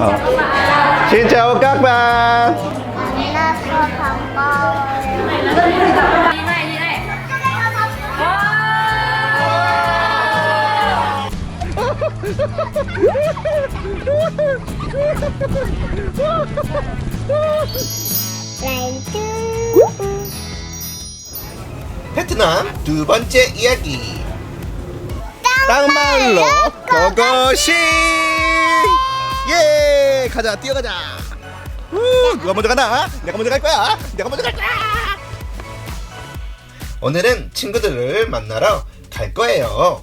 어. Các bạn. 만나서 반가워요. Này. 라이트. 베트남 두 번째 이야기. 땅마을로 고고싱! 예! 가자, 뛰어가자. 우, 누가 먼저 가나? 내가 먼저 갈 거야. 내가 먼저 갈 거야. 오늘은 친구들을 만나러 갈 거예요.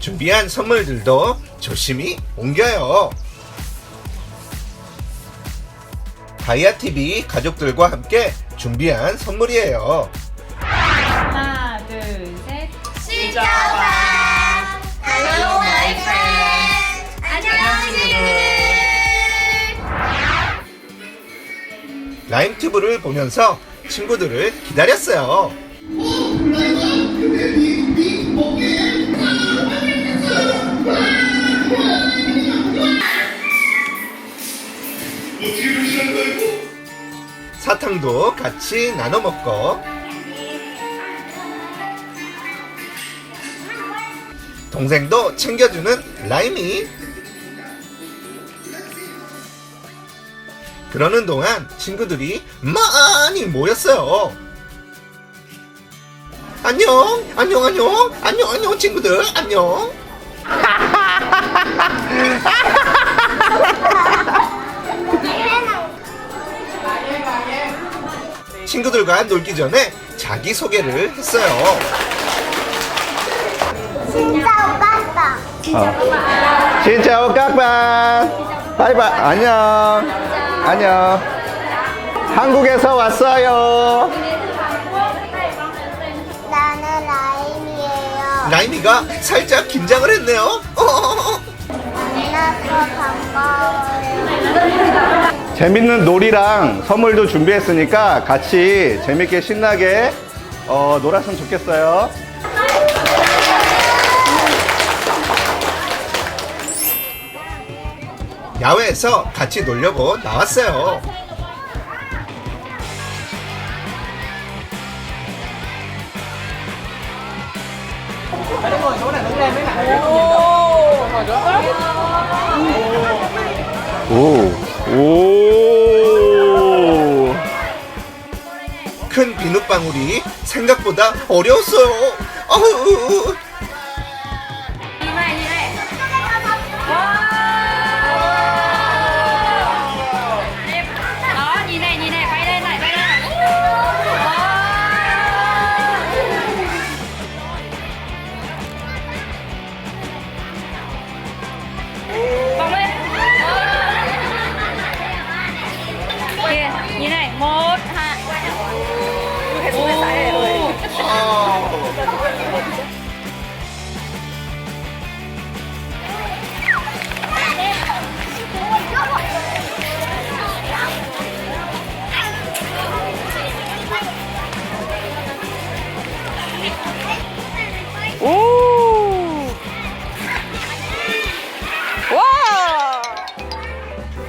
준비한 선물들도 조심히 옮겨요. 다이아 TV 가족들과 함께 준비한 선물이에요. 하나, 둘, 셋. 시작 라임튜브를 보면서 친구들을 기다렸어요. 사탕도 같이 나눠 먹고 동생도 챙겨주는 라임이 그러는 동안 친구들이 많이 모였어요. 안녕, 안녕, 안녕, 안녕, 안녕, 친구들, 안녕. 친구들과 놀기 전에 자기 소개를 했어요. 진짜 오빠다. Xin chào các bạn. Bye bye. 안녕. 안녕. 한국에서 왔어요. 나는 라임이에요. 라임이가 살짝 긴장을 했네요. 어. 만나서 반가워요. 재밌는 놀이랑 선물도 준비했으니까 같이 재밌게 신나게 어, 놀았으면 좋겠어요. 야외에서 같이 놀려고 나왔어요. 오, 오. 큰 비눗방울이 생각보다 어려웠어요. 어후.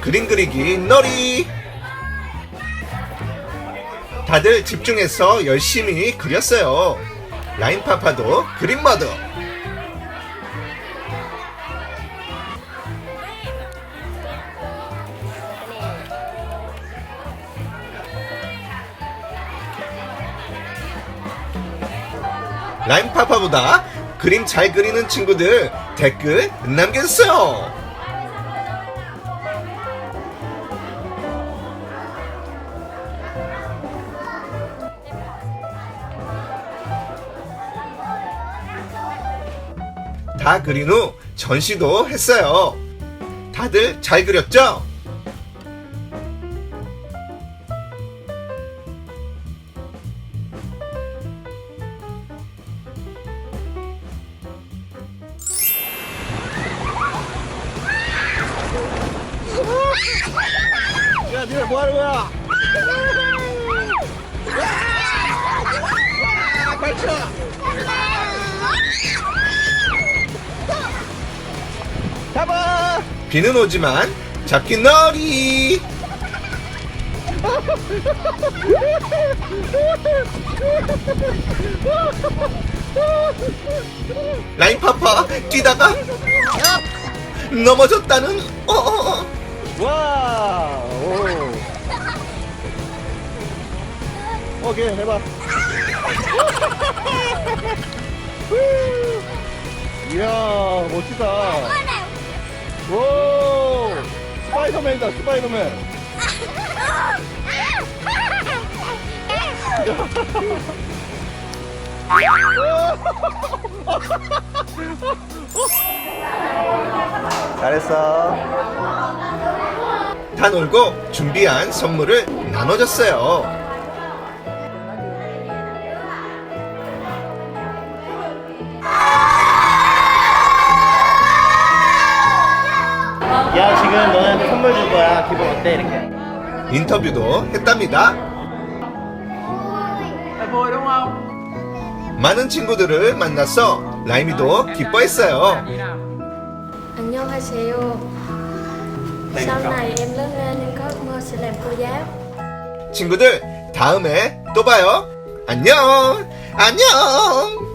그림 그리기 놀이. 다들 집중해서 열심히 그렸어요. 라인파파도 그림 모드. 라인파파보다 그림 잘 그리는 친구들 댓글 남겨주세요. 다 그린 후 전시도 했어요. 다들 잘 그렸죠? 야, 니네 뭐 하는 거야? 비는 오지만 잡긴 너리. 라인 파파 뛰다가 넘어졌다는 어, 어, 어. 와! 오. 오케이, 해봐. 이야, 멋지다. 오! 스파이더맨이다, 스파이더맨. 잘했어. 다 놀고 준비한 선물을 나눠줬어요. 지금 너네한테 선물 줄 거야. 기분 어때? 이렇게. 인터뷰도 했답니다. 많은 친구들을 만나서 라임이도 기뻐했어요. 안녕하세요. Sau này em lớn lên em có ước mơ sẽ làm cô giáo. 친구들 다음에 또 봐요. 안녕. 안녕.